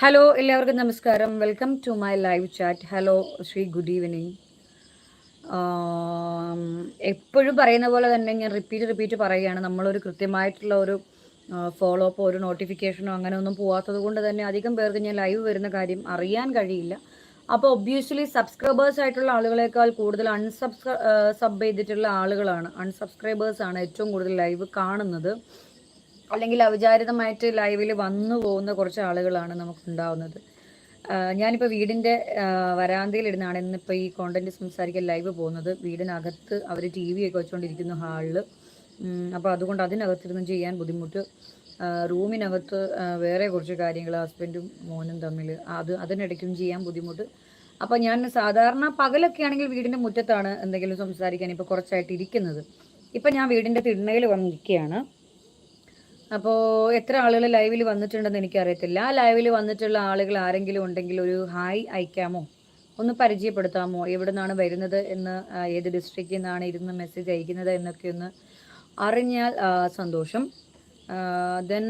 Hello എല്ലാവർക്കും നമസ്കാരം. Welcome to my live chat hello Sree good evening എപ്പോഴും പറയുന്ന പോലെ തന്നെ ഞാൻ റിപ്പീറ്റ് റിപ്പീറ്റ് പറയുകയാണ്. നമ്മളൊരു കൃത്യമായിട്ടുള്ള ഒരു ഫോളോ അപ്പോ ഒരു നോട്ടിഫിക്കേഷനോ അങ്ങനെ ഒന്നും പോവാത്തത് കൊണ്ട് തന്നെ അധികം പേർക്ക് ഞാൻ ലൈവ് വരുന്ന കാര്യം അറിയാൻ കഴിയില്ല. അപ്പോൾ ഒബ്വിയസ്ലി സബ്സ്ക്രൈബേഴ്സ് ആയിട്ടുള്ള ആളുകളെക്കാൾ കൂടുതൽ അൺസബ്സ്ക്രൈ സബ് ചെയ്തിട്ടുള്ള ആളുകളാണ്. അൺസബ്സ്ക്രൈബേഴ്സ് ആണ് ഏറ്റവും കൂടുതൽ ലൈവ് കാണുന്നത്. അല്ലെങ്കിൽ ഔചാരിതമായിട്ട് ലൈവിൽ വന്നു പോകുന്ന കുറച്ച് ആളുകളാണ് നമുക്ക് നമുക്കുണ്ടാവുന്നത് ഞാനിപ്പോൾ വീടിന്റെ വരാന്തയിലിരുന്നാണ് ഇന്നിപ്പോൾ ഈ കോണ്ടന്റ് സംസാരിക്കാൻ ലൈവ് പോകുന്നത്. വീടിനകത്ത് അവർ ടി വി ഒക്കെ വെച്ചുകൊണ്ടിരിക്കുന്നു ഹാളിൽ അപ്പോൾ അതുകൊണ്ട് അതിനകത്തിരുന്ന് ചെയ്യാൻ ബുദ്ധിമുട്ട്. റൂമിനകത്ത് വേറെ കുറച്ച് കാര്യങ്ങൾ ഹസ്ബൻഡും മോനും തമ്മിൽ അത് അതിനിടയ്ക്കും ചെയ്യാൻ ബുദ്ധിമുട്ട്. അപ്പോൾ ഞാൻ സാധാരണ പകലൊക്കെ ആണെങ്കിൽ വീടിന്റെ മുറ്റത്താണ് എന്തെങ്കിലും സംസാരിക്കാൻ ഇപ്പോൾ കുറച്ചായിട്ട് ഇരിക്കുന്നത്. ഇപ്പം ഞാൻ വീടിന്റെ തിണ്ണയിൽ വന്നിരിക്കുകയാണ്. അപ്പോൾ എത്ര ആളുകൾ ലൈവിൽ വന്നിട്ടുണ്ടെന്ന് എനിക്കറിയത്തില്ല. ലൈവിൽ വന്നിട്ടുള്ള ആളുകൾ ആരെങ്കിലും ഉണ്ടെങ്കിൽ ഒരു ഹായ് അയക്കാമോ? ഒന്ന് പരിചയപ്പെടുത്താമോ? എവിടെ നിന്നാണ് വരുന്നത് എന്ന് ഏത് ഡിസ്ട്രിക്റ്റിൽ നിന്നാണ് ഇരുന്ന് മെസ്സേജ് അയക്കുന്നത് എന്നൊക്കെ ഒന്ന് അറിഞ്ഞാൽ സന്തോഷം. ദെൻ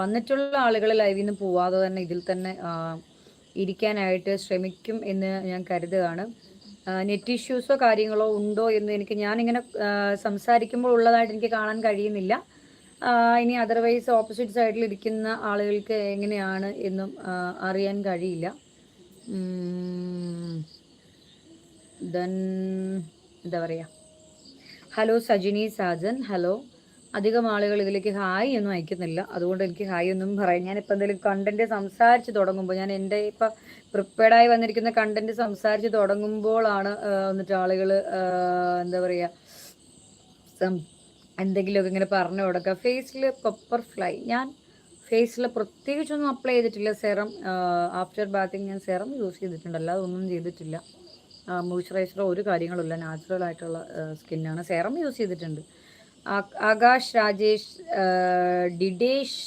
വന്നിട്ടുള്ള ആളുകൾ ലൈവിൽ നിന്ന് പോവാതെ തന്നെ ഇതിൽ തന്നെ ഇരിക്കാനായിട്ട് ശ്രമിക്കും എന്ന് ഞാൻ കരുതുകയാണ്. നെറ്റ് ഇഷ്യൂസോ കാര്യങ്ങളോ ഉണ്ടോ എന്ന് എനിക്ക് ഞാനിങ്ങനെ സംസാരിക്കുമ്പോൾ ഉള്ളതായിട്ട് എനിക്ക് കാണാൻ കഴിയുന്നില്ല. ഇനി അതർവൈസ് ഓപ്പോസിറ്റ് സൈഡിൽ ഇരിക്കുന്ന ആളുകൾക്ക് എങ്ങനെയാണ് എന്നും അറിയാൻ കഴിയില്ല. എന്താ പറയുക ഹലോ സജിനി സാജൻ ഹലോ അധികം ആളുകൾ ഇതിലേക്ക് ഹായ് ഒന്നും അയക്കുന്നില്ല. അതുകൊണ്ട് എനിക്ക് ഹായ് ഒന്നും പറയാം. ഞാനിപ്പോൾ എന്തെങ്കിലും കണ്ടന്റ് സംസാരിച്ച് തുടങ്ങുമ്പോൾ ഞാൻ എന്റെ ഇപ്പം പ്രിപ്പയർഡായി വന്നിരിക്കുന്ന കണ്ടന്റ് സംസാരിച്ച് തുടങ്ങുമ്പോഴാണ് എന്നിട്ട് ആളുകൾ എന്താ പറയുക എന്തെങ്കിലുമൊക്കെ ഇങ്ങനെ പറഞ്ഞു കൊടുക്കുക. ഫേസിൽ പെപ്പർ ഫ്ലൈ ഞാൻ ഫേസിൽ പ്രത്യേകിച്ചൊന്നും അപ്ലൈ ചെയ്തിട്ടില്ല. സെറം ആഫ്റ്റർ ബാത്തിങ് ഞാൻ സെറം യൂസ് ചെയ്തിട്ടുണ്ട്. അല്ലാതെ ഒന്നും ചെയ്തിട്ടില്ല. മോയ്സ്ചറൈസറോ ഒരു കാര്യങ്ങളുമില്ല. നാച്ചുറൽ ആയിട്ടുള്ള സ്കിന്നാണ് സെറം യൂസ് ചെയ്തിട്ടുണ്ട്. ആകാശ് രാജേഷ് ഡിഡേഷ്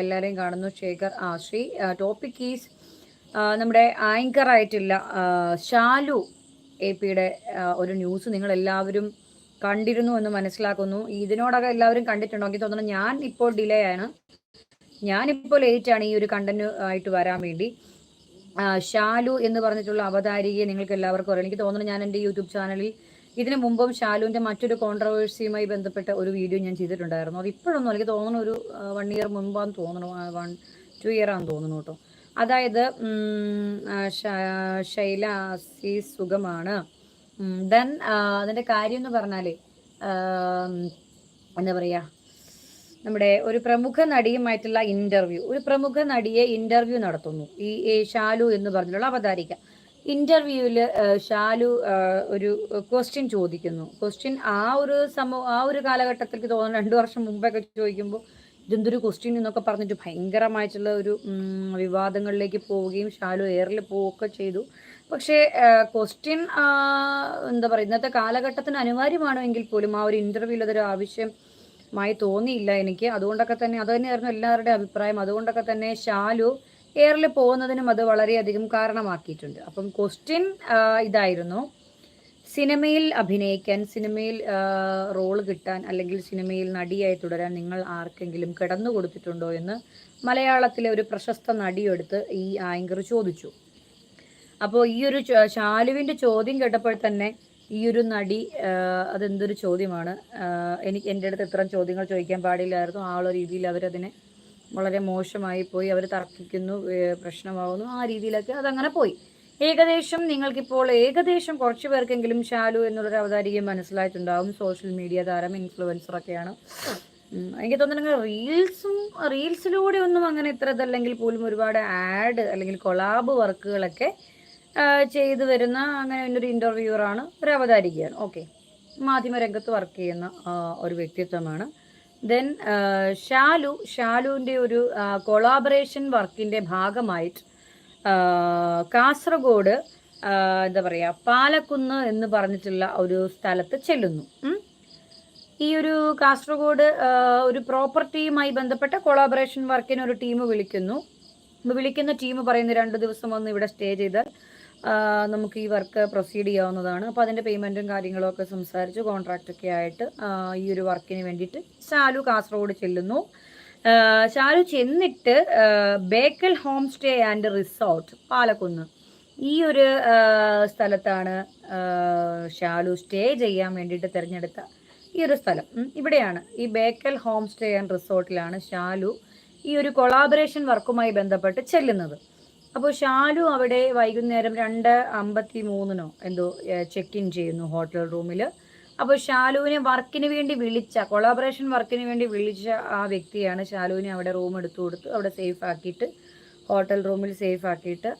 എല്ലാവരെയും കാണുന്നു. ശേഖർ ആ ടോപ്പിക് ഈസ് നമ്മുടെ ആങ്കർ ആയിട്ടുള്ള ഷാലു എ പിയുടെ ഒരു ന്യൂസ് നിങ്ങൾ എല്ലാവരും കണ്ടിരുന്നു എന്ന് മനസ്സിലാക്കുന്നു. ഇതിനോടൊക്കെ എല്ലാവരും കണ്ടിട്ടുണ്ടോ? എനിക്ക് തോന്നുന്നു ഞാൻ ഇപ്പോൾ ഡിലേ ആണ്. ഞാനിപ്പോൾ ലേറ്റ് ആണ് ഈ ഒരു കണ്ടന്റ് ആയിട്ട് വരാൻ വേണ്ടി. ഷാലു എന്ന് പറഞ്ഞിട്ടുള്ള അവതാരികയെ നിങ്ങൾക്ക് എല്ലാവർക്കും അറിയാം. എനിക്ക് തോന്നുന്നു ഞാൻ എന്റെ യൂട്യൂബ് ചാനലിൽ ഇതിനു മുമ്പും ഷാലുവിന്റെ മറ്റൊരു കോൺട്രവേഴ്സിയുമായി ബന്ധപ്പെട്ട ഒരു വീഡിയോ ഞാൻ ചെയ്തിട്ടുണ്ടായിരുന്നു. അത് ഇപ്പോഴൊന്നും എനിക്ക് തോന്നുന്നു ഒരു വൺ ഇയർ മുമ്പാന്ന് തോന്നുന്നു. വൺ ടു ഇയർ ആണെന്ന് തോന്നുന്നു കേട്ടോ. അതായത് ശൈലാസി സുഖമാണ്. ദെൻ അതിന്റെ കാര്യം എന്ന് പറഞ്ഞാൽ എന്താ പറയുക നമ്മുടെ ഒരു പ്രമുഖ നടിയുമായിട്ടുള്ള ഇന്റർവ്യൂ ഒരു പ്രമുഖ നടിയെ ഇന്റർവ്യൂ നടത്തുന്നു. ഈ ഷാലു എന്ന് പറഞ്ഞിട്ടുള്ള അവതാരിക. ഇന്റർവ്യൂവിൽ ഷാലു ഒരു ക്വസ്റ്റ്യൻ ചോദിക്കുന്നു. ക്വസ്റ്റ്യൻ ആ ഒരു സമൂഹ ആ ഒരു കാലഘട്ടത്തിലേക്ക് തോന്നുന്നു രണ്ടു വർഷം മുമ്പൊക്കെ ചോദിക്കുമ്പോൾ ഇതെന്തൊരു ക്വസ്റ്റ്യൻ എന്നൊക്കെ പറഞ്ഞിട്ട് ഭയങ്കരമായിട്ടുള്ള ഒരു വിവാദങ്ങളിലേക്ക് പോവുകയും ഷാലു എയറിൽ പോവുകയൊക്കെ ചെയ്തു. പക്ഷേ ക്വസ്റ്റ്യൻ എന്താ പറയുക ഇന്നത്തെ കാലഘട്ടത്തിന് അനിവാര്യമാണോ എങ്കിൽ പോലും ആ ഒരു ഇന്റർവ്യൂവിൽ അതൊരു ആവശ്യമായി തോന്നിയില്ല എനിക്ക്. അതുകൊണ്ടൊക്കെ തന്നെ അത് തന്നെയായിരുന്നു എല്ലാവരുടെയും അഭിപ്രായം. അതുകൊണ്ടൊക്കെ തന്നെ ഷാലു എയറിൽ പോകുന്നതിനും അത് വളരെയധികം കാരണമാക്കിയിട്ടുണ്ട്. അപ്പം ക്വസ്റ്റ്യൻ ഇതായിരുന്നു. സിനിമയിൽ അഭിനയിക്കാൻ സിനിമയിൽ റോൾ കിട്ടാൻ അല്ലെങ്കിൽ സിനിമയിൽ നടിയായി തുടരാൻ നിങ്ങൾ ആർക്കെങ്കിലും കിടന്നു കൊടുത്തിട്ടുണ്ടോ എന്ന് മലയാളത്തിലെ ഒരു പ്രശസ്ത നടിയെടുത്ത് ഈ ആങ്കർ ചോദിച്ചു. അപ്പോൾ ഈ ഒരു ശാലുവിന്റെ ചോദ്യം കേട്ടപ്പോൾ തന്നെ ഈ ഒരു നടി അതെന്തൊരു ചോദ്യമാണ്? എനിക്ക് എന്റെ അടുത്ത് ഇത്തരം ചോദ്യങ്ങൾ ചോദിക്കാൻ പാടില്ലായിരുന്നു. ആ ഉള്ള രീതിയിൽ അവരതിനെ വളരെ മോശമായി പോയി അവർ തർക്കിക്കുന്നു പ്രശ്നമാവുന്നു. ആ രീതിയിലൊക്കെ അതങ്ങനെ പോയി. ഏകദേശം നിങ്ങൾക്കിപ്പോൾ ഏകദേശം കുറച്ച് പേർക്കെങ്കിലും ഷാലു എന്നുള്ളൊരു അവതാരിക മനസ്സിലായിട്ടുണ്ടാവും. സോഷ്യൽ മീഡിയ താരം ഇൻഫ്ലുവൻസറൊക്കെയാണ് എനിക്ക് തോന്നുന്നു റീൽസും റീൽസിലൂടെ ഒന്നും അങ്ങനെ ഇത്ര ഇതല്ലെങ്കിൽ പോലും ഒരുപാട് ആഡ് അല്ലെങ്കിൽ കൊളാബ് വർക്കുകളൊക്കെ ചെയ്തു വരുന്ന അങ്ങനെ ഒരു ഇന്റർവ്യൂവറാണ് ഒരു അവതാരികയാണ് ഓക്കെ മാധ്യമരംഗത്ത് വർക്ക് ചെയ്യുന്ന ഒരു വ്യക്തിത്വമാണ്. ദെൻ ഷാലു ഷാലുവിന്റെ ഒരു കൊളാബറേഷൻ വർക്കിന്റെ ഭാഗമായിട്ട് കാസർഗോഡ് എന്താ പറയുക പാലക്കുന്ന് എന്ന് പറഞ്ഞിട്ടുള്ള ഒരു സ്ഥലത്ത് ചെല്ലുന്നു. ഈ ഒരു കാസർഗോഡ് ഒരു പ്രോപ്പർട്ടിയുമായി ബന്ധപ്പെട്ട കൊളാബറേഷൻ വർക്കിന് ഒരു ടീം വിളിക്കുന്നു. വിളിക്കുന്ന ടീം പറയുന്ന രണ്ട് ദിവസം വന്ന് ഇവിടെ സ്റ്റേ ചെയ്താൽ നമുക്ക് ഈ വർക്ക് പ്രൊസീഡ് ചെയ്യാവുന്നതാണ്. അപ്പോൾ അതിന്റെ പേയ്മെന്റും കാര്യങ്ങളും ഒക്കെ സംസാരിച്ച് കോൺട്രാക്റ്റൊക്കെ ആയിട്ട് ഈ ഒരു വർക്കിന് വേണ്ടിയിട്ട് ഷാലു കാസർഗോഡ് ചെല്ലുന്നു. ശാലു ചെന്നിട്ട് Bekal home stay and resort Palakkunnu. ഈ ഒരു സ്ഥലത്താണ് ഷാലു സ്റ്റേ ചെയ്യാൻ വേണ്ടിയിട്ട് തിരഞ്ഞെടുത്ത ഈ ഒരു സ്ഥലം. ഇവിടെയാണ്. ഈ ബേക്കൽ ഹോം സ്റ്റേ ആൻഡ് റിസോർട്ടിലാണ് ഷാലു ഈ ഒരു കൊളാബറേഷൻ വർക്കുമായി ബന്ധപ്പെട്ട് ചെല്ലുന്നത്. അപ്പോൾ ഷാലു അവിടെ വൈകുന്നേരം രണ്ട് അമ്പത്തി മൂന്നിനോ എന്തോ ചെക്ക് ഇൻ ചെയ്യുന്നു ഹോട്ടൽ റൂമിൽ അപ്പോൾ ഷാലുവിനെ വർക്കിന് വേണ്ടി വിളിച്ച കൊളാബറേഷൻ വർക്കിന് വേണ്ടി വിളിച്ച ആ വ്യക്തിയാണ് ഷാലുവിനെ അവിടെ റൂം എടുത്തു കൊടുത്ത് അവിടെ സേഫ് ആക്കിയിട്ട് ഹോട്ടൽ റൂമിൽ സേഫ് ആക്കിയിട്ട്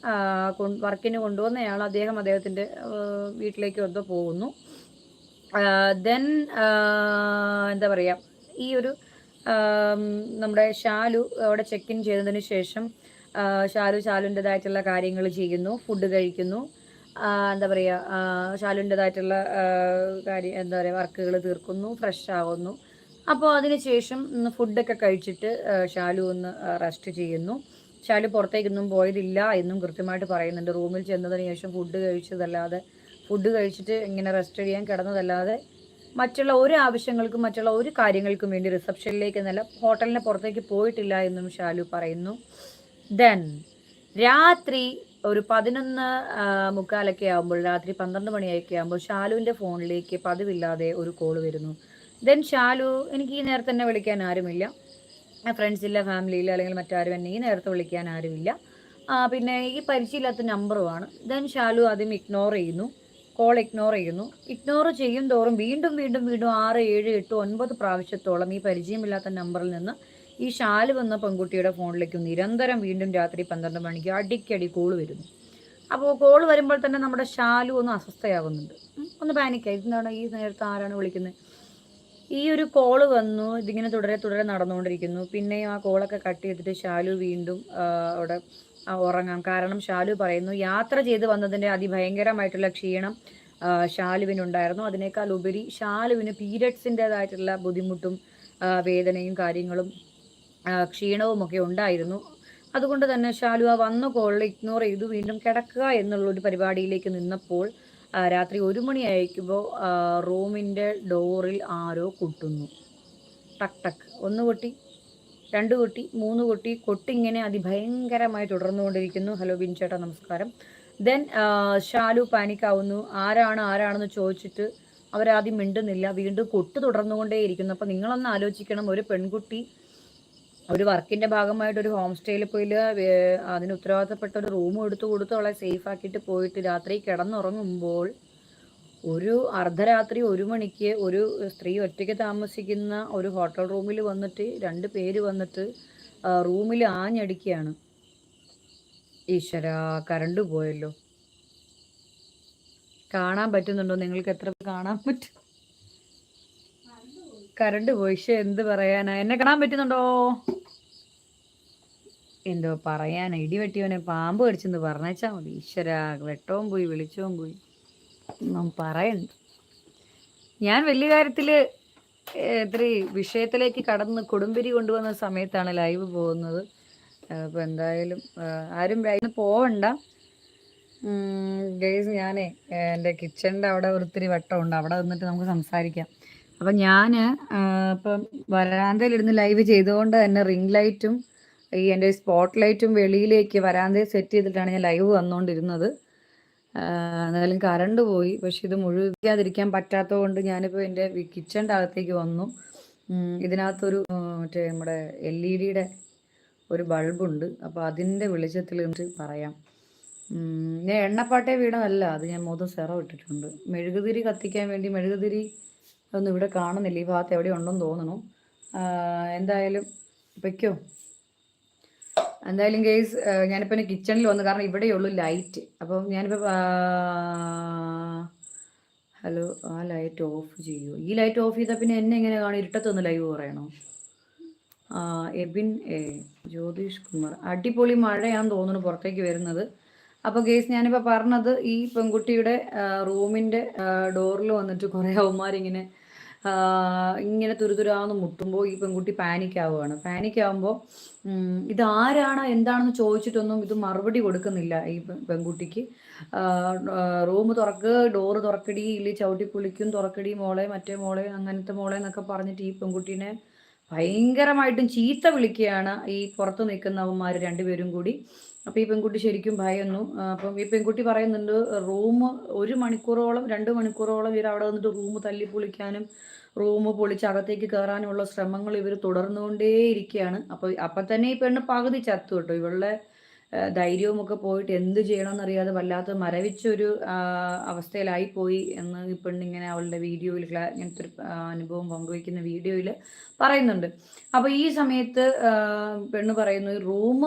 വർക്കിന് കൊണ്ടുവന്നയാൾ അദ്ദേഹം അദ്ദേഹത്തിന്റെ വീട്ടിലേക്ക് ഒന്ന് പോകുന്നു. ദെൻ എന്താ പറയുക ഈ ഒരു നമ്മുടെ ഷാലു അവിടെ ചെക്ക് ഇൻ ചെയ്തതിന് ശേഷം ഷാലു ഷാലുന്റെതായിട്ടുള്ള കാര്യങ്ങൾ ചെയ്യുന്നു ഫുഡ് കഴിക്കുന്നു. എന്താ പറയുക ഷാലുന്റെതായിട്ടുള്ള കാര്യം എന്താ പറയുക വർക്കുകൾ തീർക്കുന്നു ഫ്രഷ് ആവുന്നു. അപ്പോൾ അതിനുശേഷം ഫുഡൊക്കെ കഴിച്ചിട്ട് ഷാലു ഒന്ന് റെസ്റ്റ് ചെയ്യുന്നു. ഷാലു പുറത്തേക്കൊന്നും പോയതില്ല എന്നും കൃത്യമായിട്ട് പറയുന്നുണ്ട്. റൂമിൽ ചെന്നതിന് ശേഷം ഫുഡ് കഴിച്ചതല്ലാതെ ഫുഡ് കഴിച്ചിട്ട് ഇങ്ങനെ റെസ്റ്റ് ചെയ്യാൻ കിടന്നതല്ലാതെ മറ്റുള്ള ഒരു ആവശ്യങ്ങൾക്കും മറ്റുള്ള ഒരു കാര്യങ്ങൾക്കും വേണ്ടി റിസപ്ഷനിലേക്ക് എന്നല്ല ഹോട്ടലിന് പുറത്തേക്ക് പോയിട്ടില്ല എന്നും ഷാലു പറയുന്നു. ദെൻ രാത്രി ഒരു പതിനൊന്ന് മുക്കാലൊക്കെ ആകുമ്പോൾ രാത്രി പന്ത്രണ്ട് മണിയൊക്കെ ആകുമ്പോൾ ഷാലുവിന്റെ ഫോണിലേക്ക് പതിവില്ലാതെ ഒരു കോൾ വരുന്നു. ദെൻ ഷാലു എനിക്ക് ഈ നേരത്തെ തന്നെ വിളിക്കാൻ ആരുമില്ല. ഫ്രണ്ട്സില്ല ഫാമിലിയില്ല അല്ലെങ്കിൽ മറ്റാരും എന്നെ ഈ നേരത്തെ വിളിക്കാൻ ആരുമില്ല. പിന്നെ ഈ പരിചയമില്ലാത്ത നമ്പറുമാണ് ദെൻ ഷാലു ആദ്യം ഇഗ്നോർ ചെയ്യുന്നു. കോൾ ഇഗ്നോർ ചെയ്യുന്നു. ഇഗ്നോർ ചെയ്യും തോറും വീണ്ടും വീണ്ടും വീണ്ടും ആറ് ഏഴ് എട്ട് ഒൻപത് പ്രാവശ്യത്തോളം ഈ പരിചയമില്ലാത്ത നമ്പറിൽ നിന്ന് ഈ ഷാൽ വന്ന പെൺകുട്ടിയുടെ ഫോണിലേക്ക് നിരന്തരം വീണ്ടും രാത്രി പന്ത്രണ്ട് മണിക്ക് അടിക്കടി കോൾ വരുന്നു. അപ്പോൾ കോൾ വരുമ്പോൾ തന്നെ നമ്മുടെ ഷാലു ഒന്ന് അസ്വസ്ഥയാകുന്നുണ്ട്. ഒന്ന് പാനിക്കായി എന്താണ് ഈ നേരത്തെ ആരാണ് വിളിക്കുന്നത് ഈ ഒരു കോൾ വന്നു ഇതിങ്ങനെ തുടരെ തുടരെ നടന്നുകൊണ്ടിരിക്കുന്നു. പിന്നെയും ആ കോളൊക്കെ കട്ട് ചെയ്തിട്ട് ഷാലു വീണ്ടും അവിടെ ഉറങ്ങാം. കാരണം ഷാലു പറയുന്നു യാത്ര ചെയ്ത് വന്നതിന്റെ അതിഭയങ്കരമായിട്ടുള്ള ക്ഷീണം ഷാലുവിനുണ്ടായിരുന്നു. അതിനേക്കാൾ ഉപരി ഷാലുവിന് പീരിയഡ്സിന്റെതായിട്ടുള്ള ബുദ്ധിമുട്ടും വേദനയും കാര്യങ്ങളും ക്ഷീണവും ഒക്കെ ഉണ്ടായിരുന്നു. അതുകൊണ്ട് തന്നെ ഷാലു ആ വന്ന കോളിൽ ഇഗ്നോർ ചെയ്തു. വീണ്ടും കിടക്കുക എന്നുള്ളൊരു പരിപാടിയിലേക്ക് നിന്നപ്പോൾ രാത്രി ഒരു മണി അയക്കുമ്പോൾ റൂമിന്റെ ഡോറിൽ ആരോ കൊട്ടുന്നു. ടക് ടക്. ഒന്ന് കൊട്ടി രണ്ട് കൊട്ടി മൂന്ന് കൊട്ടി കൊട്ടിങ്ങനെ അതിഭയങ്കരമായി തുടർന്നുകൊണ്ടിരിക്കുന്നു. ഹലോ ബിൻ ചേട്ടാ നമസ്കാരം ദെൻ ഷാലു പാനിക്കാവുന്നു. ആരാണ് ആരാണെന്ന് ചോദിച്ചിട്ട് അവരാദ്യം മിണ്ടുന്നില്ല. വീണ്ടും കൊട്ട് തുടർന്നുകൊണ്ടേയിരിക്കുന്നു. അപ്പോൾ നിങ്ങളൊന്ന് ആലോചിക്കണം. ഒരു പെൺകുട്ടി ഒരു വർക്കിന്റെ ഭാഗമായിട്ട് ഒരു ഹോം സ്റ്റേയിൽ പോയി അതിന് ഉത്തരവാദിത്തപ്പെട്ട ഒരു റൂം എടുത്തു കൊടുത്ത് അവളെ സേഫ് ആക്കിയിട്ട് പോയിട്ട് രാത്രി കിടന്നുറങ്ങുമ്പോൾ ഒരു അർദ്ധരാത്രി ഒരു മണിക്ക് ഒരു സ്ത്രീ ഒറ്റയ്ക്ക് താമസിക്കുന്ന ഒരു ഹോട്ടൽ റൂമിൽ വന്നിട്ട് രണ്ട് പേര് വന്നിട്ട് റൂമിൽ ആഞ്ഞടിക്കുകയാണ്. ഈശ്വര കരണ്ട് പോയല്ലോ. കാണാൻ പറ്റുന്നുണ്ടോ? നിങ്ങൾക്ക് എത്ര കാണാൻ പറ്റും? കരണ്ട് പോയി. പക്ഷെ എന്ത് പറയാനാ? എന്നെ കാണാൻ പറ്റുന്നുണ്ടോ? എന്തോ പറയാനാ? ഇടിവെട്ടിയോനെ പാമ്പ് കടിച്ചെന്ന് പറഞ്ഞാൽ മതി. ഈശ്വര വെട്ടവും പോയി വെളിച്ചവും പോയി. ഒന്നും പറയണ്ട. ഞാൻ വലിയ കാര്യത്തിൽ ഇത്തിരി വിഷയത്തിലേക്ക് കടന്ന് കൊടുമ്പിരി കൊണ്ടുവന്ന സമയത്താണ് ലൈവ് പോകുന്നത്. അപ്പോൾ എന്തായാലും ആരും ലൈവിന് പോവണ്ട. ഗൈസ് ഞാനേ എന്റെ കിച്ചണിന്റെ അവിടെ ഒത്തിരി വട്ടമുണ്ട്. അവിടെ നിന്നിട്ട് നമുക്ക് സംസാരിക്കാം. അപ്പം ഞാൻ ഇപ്പം വരാന്തയിലിരുന്ന് ലൈവ് ചെയ്തുകൊണ്ട് തന്നെ റിംഗ് ലൈറ്റും ഈ എന്റെ സ്പോട്ട് ലൈറ്റും വെളിയിലേക്ക് വരാന്തയിൽ സെറ്റ് ചെയ്തിട്ടാണ് ഞാൻ ലൈവ് വന്നുകൊണ്ടിരുന്നത് എന്നാലും കറണ്ട് പോയി. പക്ഷെ ഇത് മുഴുവിക്കാതിരിക്കാൻ പറ്റാത്തത് കൊണ്ട് ഞാനിപ്പോൾ എന്റെ കിച്ചന്റെ അകത്തേക്ക് വന്നു. ഇതിനകത്തൊരു മറ്റേ നമ്മുടെ എൽ ഇ ഡിയുടെ ഒരു ബൾബുണ്ട് അപ്പോൾ അതിന്റെ വെളിച്ചത്തിൽ പറയാം. ഞാൻ എണ്ണപ്പാട്ടേ വീടല്ല അത് ഞാൻ മൊത്തം സെറ ഇട്ടിട്ടുണ്ട്. മെഴുകുതിരി കത്തിക്കാൻ വേണ്ടി മെഴുകുതിരി ഒന്നും ഇവിടെ കാണുന്നില്ല. ഈ ഭാഗത്ത് എവിടെ ഉണ്ടെന്ന് തോന്നുന്നു. എന്തായാലും വയ്ക്കോ എന്തായാലും കേസ് ഞാനിപ്പോൾ കിച്ചണിൽ വന്നു. കാരണം ഇവിടെയുള്ളൂ ലൈറ്റ് അപ്പം ഞാനിപ്പോൾ ഹലോ ആ ലൈറ്റ് ഓഫ് ചെയ്യൂ. ഈ ലൈറ്റ് ഓഫ് ചെയ്താൽ പിന്നെ എന്നെ എങ്ങനെ കാണും? ഇരുട്ടത്തൊന്ന് ലൈവ് പറയണോ? എബിൻ എ ജ്യോതിഷ് കുമാർ. അടിപൊളി മഴയാണെന്ന് തോന്നുന്നു പുറത്തേക്ക് വരുന്നത്. അപ്പോൾ ഗേസ് ഞാനിപ്പോൾ പറഞ്ഞത് ഈ പെൺകുട്ടിയുടെ റൂമിന്റെ ഡോറിൽ വന്നിട്ട് കുറേ അവന്മാരിങ്ങനെ ഇങ്ങനെ തുരുതുരാന്ന് മുട്ടുമ്പോൾ ഈ പെൺകുട്ടി പാനിക് ആവുകയാണ് പാനിക് ആവുമ്പോൾ ഇതാരാണ് എന്താണെന്ന് ചോദിച്ചിട്ടൊന്നും ഇത് മറുപടി കൊടുക്കുന്നില്ല ഈ പെൺകുട്ടിക്ക്. റൂം തുറക്ക് ഡോറ് തുറക്കടി ഇല്ലി ചവിട്ടി പുളിക്കും തുറക്കടി മോളെ മറ്റേ മോളെ അങ്ങനത്തെ മോളെ എന്നൊക്കെ പറഞ്ഞിട്ട് ഈ പെൺകുട്ടീനെ ഭയങ്കരമായിട്ടും ചീത്ത വിളിക്കുകയാണ് ഈ പുറത്ത് നിൽക്കുന്നവന്മാർ രണ്ടുപേരും കൂടി. അപ്പോൾ ഈ പെൺകുട്ടി ശരിക്കും ഭയന്നു. അപ്പം ഈ പെൺകുട്ടി പറയുന്നുണ്ട് റൂം ഒരു മണിക്കൂറോളം രണ്ട് മണിക്കൂറോളം ഇവർ അവിടെ വന്നിട്ട് റൂം തല്ലി പൊളിക്കാനും റൂം പൊളിച്ച് അകത്തേക്ക് കയറാനുമുള്ള ശ്രമങ്ങൾ ഇവർ തുടർന്നുകൊണ്ടേയിരിക്കുകയാണ്. അപ്പോൾ അപ്പം തന്നെ ഈ പെണ്ണ് പകുതി ചത്തു കേട്ടോ. ഇവളുടെ ധൈര്യവുമൊക്കെ പോയിട്ട് എന്ത് ചെയ്യണമെന്നറിയാതെ വല്ലാത്ത മരവിച്ചൊരു അവസ്ഥയിലായി പോയി എന്ന് ഇപ്പൊ ഇങ്ങനെ അവളുടെ വീഡിയോയിൽ ഇങ്ങനത്തെ ഒരു അനുഭവം പങ്കുവയ്ക്കുന്ന വീഡിയോയിൽ പറയുന്നുണ്ട്. അപ്പോൾ ഈ സമയത്ത് പെണ്ണ് പറയുന്നു റൂം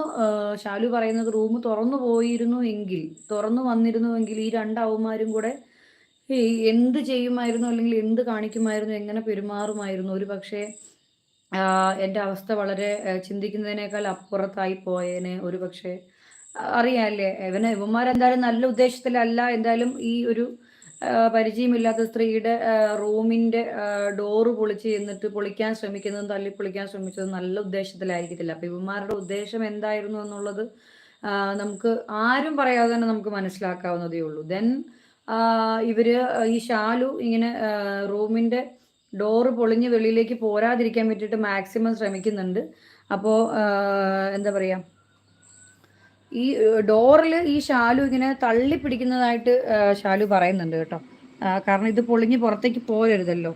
ശാലു പറയുന്നത് റൂം തുറന്നു പോയിരുന്നു എങ്കിൽ തുറന്നു വന്നിരുന്നുവെങ്കിൽ ഈ രണ്ടാവുമാരും കൂടെ എന്ത് ചെയ്യുമായിരുന്നു അല്ലെങ്കിൽ എന്ത് കാണിക്കുമായിരുന്നു എങ്ങനെ പെരുമാറുമായിരുന്നു? ഒരു പക്ഷേ എന്റെ അവസ്ഥ വളരെ ചിന്തിക്കുന്നതിനേക്കാൾ അപ്പുറത്തായി പോയേനെ ഒരു പക്ഷേ അറിയാല്ലേ ഇവന് ഇവന്മാരെന്തായാലും നല്ല ഉദ്ദേശത്തിലല്ല എന്തായാലും ഈ ഒരു പരിചയമില്ലാത്ത സ്ത്രീയുടെ റൂമിന്റെ ഡോറ് പൊളിച്ച് എന്നിട്ട് പൊളിക്കാൻ ശ്രമിക്കുന്നതും തല്ലി പൊളിക്കാൻ ശ്രമിച്ചതും നല്ല ഉദ്ദേശത്തിലായിരിക്കത്തില്ല. അപ്പൊ ഇവന്മാരുടെ ഉദ്ദേശം എന്തായിരുന്നു എന്നുള്ളത് നമുക്ക് ആരും പറയാതെ തന്നെ നമുക്ക് മനസ്സിലാക്കാവുന്നതേ ഉള്ളൂ. ദെൻ ഇവർ ഈ ഷാലു ഇങ്ങനെ റൂമിന്റെ ഡോറ് പൊളിഞ്ഞ് വെളിയിലേക്ക് പോരാതിരിക്കാൻ വേണ്ടിയിട്ട് മാക്സിമം ശ്രമിക്കുന്നുണ്ട്. അപ്പോൾ എന്താ പറയുക ഈ ഡോറിൽ ഈ ഷാലു ഇങ്ങനെ തള്ളി പിടിക്കുന്നതായിട്ട് ഷാലു പറയുന്നുണ്ട് കേട്ടോ. കാരണം ഇത് പൊളിഞ്ഞ് പുറത്തേക്ക് പോരരുതല്ലോ.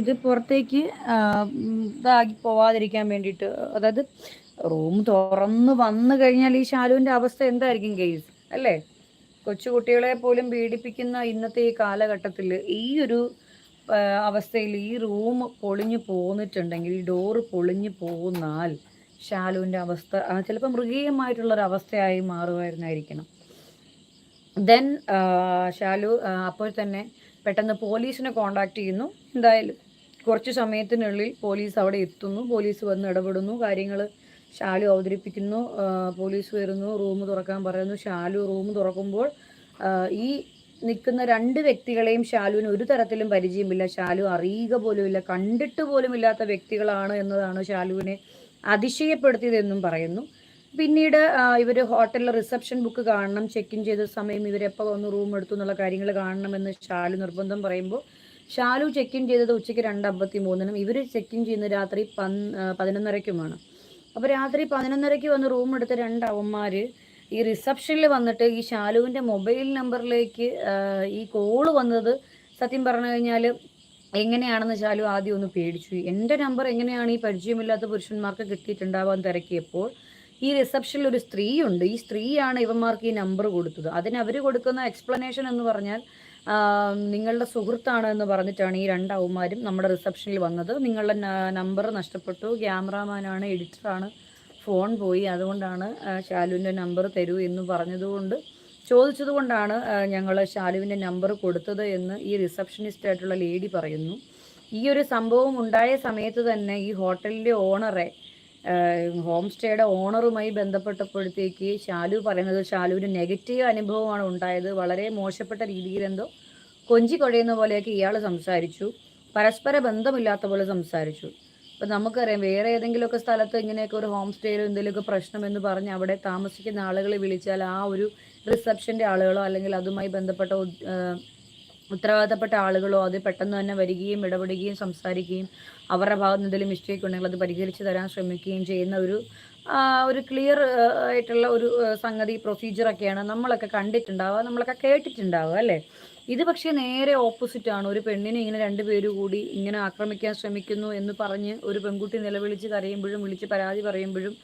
ഇത് പുറത്തേക്ക് ഇതാക്കി പോവാതിരിക്കാൻ വേണ്ടിയിട്ട് അതായത് റൂം തുറന്നു വന്നു കഴിഞ്ഞാൽ ഈ ഷാലുവിന്റെ അവസ്ഥ എന്തായിരിക്കും കേസ് അല്ലേ? കൊച്ചുകുട്ടികളെ പോലും പീഡിപ്പിക്കുന്ന ഇന്നത്തെ ഈ കാലഘട്ടത്തിൽ ഈ ഒരു അവസ്ഥയിൽ ഈ റൂം പൊളിഞ്ഞു പോന്നിട്ടുണ്ടെങ്കിൽ ഈ ഡോറ് പൊളിഞ്ഞു പോന്നാൽ ഷാലുവിന്റെ അവസ്ഥ ചിലപ്പോൾ മൃഗീയമായിട്ടുള്ളൊരു അവസ്ഥയായി മാറുമായിരുന്നായിരിക്കണം. ദെൻ ഷാലു അപ്പോൾ തന്നെ പെട്ടെന്ന് പോലീസിനെ കോണ്ടാക്ട് ചെയ്യുന്നു. എന്തായാലും കുറച്ച് സമയത്തിനുള്ളിൽ പോലീസ് അവിടെ എത്തുന്നു. പോലീസ് വന്ന് ഇടപെടുന്നു. കാര്യങ്ങൾ ഷാലു അവതരിപ്പിക്കുന്നു. പോലീസ് വരുന്നു. റൂം തുറക്കാൻ പറയുന്നു. ഷാലു റൂം തുറക്കുമ്പോൾ ഈ നിൽക്കുന്ന രണ്ട് വ്യക്തികളെയും ഷാലുവിന് ഒരു തരത്തിലും പരിചയമില്ല. ഷാലു അറിയുക പോലുമില്ല കണ്ടിട്ട് പോലുമില്ലാത്ത വ്യക്തികളാണ് എന്നതാണ് ഷാലുവിനെ അതിശയപ്പെടുത്തിയതെന്നും പറയുന്നു. പിന്നീട് ഇവർ ഹോട്ടലിലെ റിസപ്ഷൻ ബുക്ക് കാണണം ചെക്ക് ഇൻ ചെയ്ത സമയം ഇവരെപ്പോൾ വന്ന് റൂം എടുത്തു എന്നുള്ള കാര്യങ്ങൾ കാണണമെന്ന് ഷാലു നിർബന്ധം പറയുമ്പോൾ ഷാലു ചെക്ക് ഇൻ ചെയ്തത് ഉച്ചയ്ക്ക് രണ്ട് അമ്പത്തി മൂന്നിനും ഇവർ ചെക്ക് ഇൻ ചെയ്യുന്നത് രാത്രി പന് പതിനൊന്നരയ്ക്കുമാണ്. അപ്പോൾ രാത്രി പതിനൊന്നരയ്ക്ക് വന്ന് റൂം എടുത്ത രണ്ട് അവന്മാർ ഈ റിസപ്ഷനിൽ വന്നിട്ട് ഈ ഷാലുവിന്റെ മൊബൈൽ നമ്പറിലേക്ക് ഈ കോൾ വന്നത് സത്യം പറഞ്ഞു കഴിഞ്ഞാൽ എങ്ങനെയാണെന്ന് ഷാലു ആദ്യം ഒന്ന് പേടിച്ചു. എന്റെ നമ്പർ എങ്ങനെയാണ് ഈ പരിചയമില്ലാത്ത പുരുഷന്മാർക്ക് കിട്ടിയിട്ടുണ്ടാവാൻ തിരക്കിയപ്പോൾ ഈ റിസപ്ഷനിൽ ഒരു സ്ത്രീയുണ്ട്. ഈ സ്ത്രീയാണ് ഇവന്മാർക്ക് ഈ നമ്പർ കൊടുത്തത്. അതിന് അവർ കൊടുക്കുന്ന എക്സ്പ്ലനേഷൻ എന്ന് പറഞ്ഞാൽ നിങ്ങളുടെ സുഹൃത്താണ് എന്ന് പറഞ്ഞിട്ടാണ് ഈ രണ്ട് നമ്മുടെ റിസപ്ഷനിൽ വന്നത്. നിങ്ങളുടെ നമ്പർ നഷ്ടപ്പെട്ടു. ക്യാമറാമാനാണ് എഡിറ്ററാണ് ഫോൺ പോയി. അതുകൊണ്ടാണ് ഷാലുവിന്റെ നമ്പർ തരൂ എന്ന് പറഞ്ഞതുകൊണ്ട് ചോദിച്ചതുകൊണ്ടാണ് ഞങ്ങൾ ഷാലുവിന്റെ നമ്പർ കൊടുത്തത് എന്ന് ഈ റിസപ്ഷനിസ്റ്റ് ആയിട്ടുള്ള ലേഡി പറയുന്നു. ഈ ഒരു സംഭവം ഉണ്ടായ സമയത്ത് തന്നെ ഈ ഹോട്ടലിന്റെ ഓണറെ ഹോം സ്റ്റേയുടെ ഓണറുമായി ബന്ധപ്പെട്ടപ്പോഴത്തേക്ക് ഷാലു പറയുന്നത് ഷാലുവിന് നെഗറ്റീവ് അനുഭവമാണ് ഉണ്ടായത്. വളരെ മോശപ്പെട്ട രീതിയിൽ എന്തോ കൊഞ്ചി കൊഴയുന്ന പോലെയൊക്കെ ഇയാൾ സംസാരിച്ചു. പരസ്പര ബന്ധമില്ലാത്ത പോലെ സംസാരിച്ചു. ഇപ്പം നമുക്കറിയാം വേറെ ഏതെങ്കിലുമൊക്കെ സ്ഥലത്ത് ഇങ്ങനെയൊക്കെ ഒരു ഹോം സ്റ്റേയിലോ എന്തെങ്കിലുമൊക്കെ പ്രശ്നം എന്ന് പറഞ്ഞ് അവിടെ താമസിക്കുന്ന ആളുകളെ വിളിച്ചാൽ ആ ഒരു റിസപ്ഷന്റെ ആളുകളോ അല്ലെങ്കിൽ അതുമായി ബന്ധപ്പെട്ട ഉത്തരവാദിത്തപ്പെട്ട ആളുകളോ അത് പെട്ടെന്ന് തന്നെ വരികയും ഇടപെടുകയും സംസാരിക്കുകയും അവരുടെ ഭാഗത്ത് എന്തെങ്കിലും മിസ്റ്റേക്ക് ഉണ്ടെങ്കിൽ അത് പരിഹരിച്ച് തരാൻ ശ്രമിക്കുകയും ചെയ്യുന്ന ഒരു ഒരു ക്ലിയർ ആയിട്ടുള്ള ഒരു സംഗതി പ്രൊസീജിയറൊക്കെയാണ് നമ്മളൊക്കെ കണ്ടിട്ടുണ്ടാവുക നമ്മളൊക്കെ കേട്ടിട്ടുണ്ടാവുക അല്ലേ? ഇത് പക്ഷേ നേരെ ഓപ്പോസിറ്റ് ആണ്. ഒരു പെണ്ണിനെ ഇങ്ങനെ രണ്ടുപേരും കൂടി ഇങ്ങനെ ആക്രമിക്കാൻ ശ്രമിക്കുന്നു എന്ന് പറഞ്ഞ് ഒരു പെൺകുട്ടി നിലവിളിച്ച് കരയുമ്പോഴും വിളിച്ച് പരാതി പറയുമ്പോഴും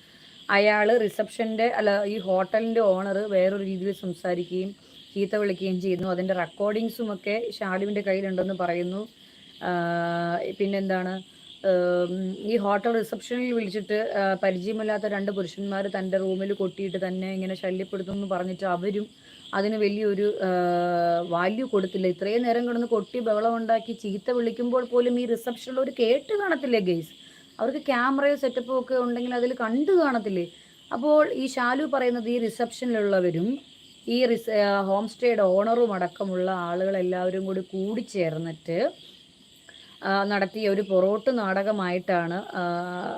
അയാൾ റിസപ്ഷന്റെ അല്ല ഈ ഹോട്ടലിന്റെ ഓണർ വേറൊരു രീതിയിൽ സംസാരിക്കുകയും ചീത്ത വിളിക്കുകയും ചെയ്യുന്നു. അതിന്റെ റെക്കോർഡിങ്സും ഒക്കെ ഷാലുവിന്റെ കയ്യിലുണ്ടെന്ന് പറയുന്നു. പിന്നെന്താണ്? ഈ ഹോട്ടൽ റിസപ്ഷനിൽ വിളിച്ചിട്ട് പരിചയമില്ലാത്ത രണ്ട് പുരുഷന്മാർ തന്റെ റൂമിൽ കൊട്ടിയിട്ട് തന്നെ ഇങ്ങനെ ശല്യപ്പെടുത്തുമെന്ന് പറഞ്ഞിട്ട് അവരും അതിന് വലിയൊരു വാല്യൂ കൊടുത്തില്ല. ഇത്രയും നേരം കിടന്ന് കൊട്ടി ബഹളം ഉണ്ടാക്കി ചീത്ത വിളിക്കുമ്പോൾ പോലും ഈ റിസപ്ഷനിൽ ഒരു കേട്ട് കാണത്തില്ലേ ഗെയ്സ് അവർക്ക് ക്യാമറയോ സെറ്റപ്പോ ഒക്കെ ഉണ്ടെങ്കിൽ അതിൽ കണ്ടു കാണത്തില്ലേ? അപ്പോൾ ഈ ഷാലു പറയുന്നത് ഈ റിസപ്ഷനിലുള്ളവരും ഈ റിസ ഹോം സ്റ്റേയുടെ ഓണറും അടക്കമുള്ള ആളുകളെല്ലാവരും കൂടി കൂടിച്ചേർന്നിട്ട് നടത്തിയ ഒരു പൊറോട്ട് നാടകമായിട്ടാണ്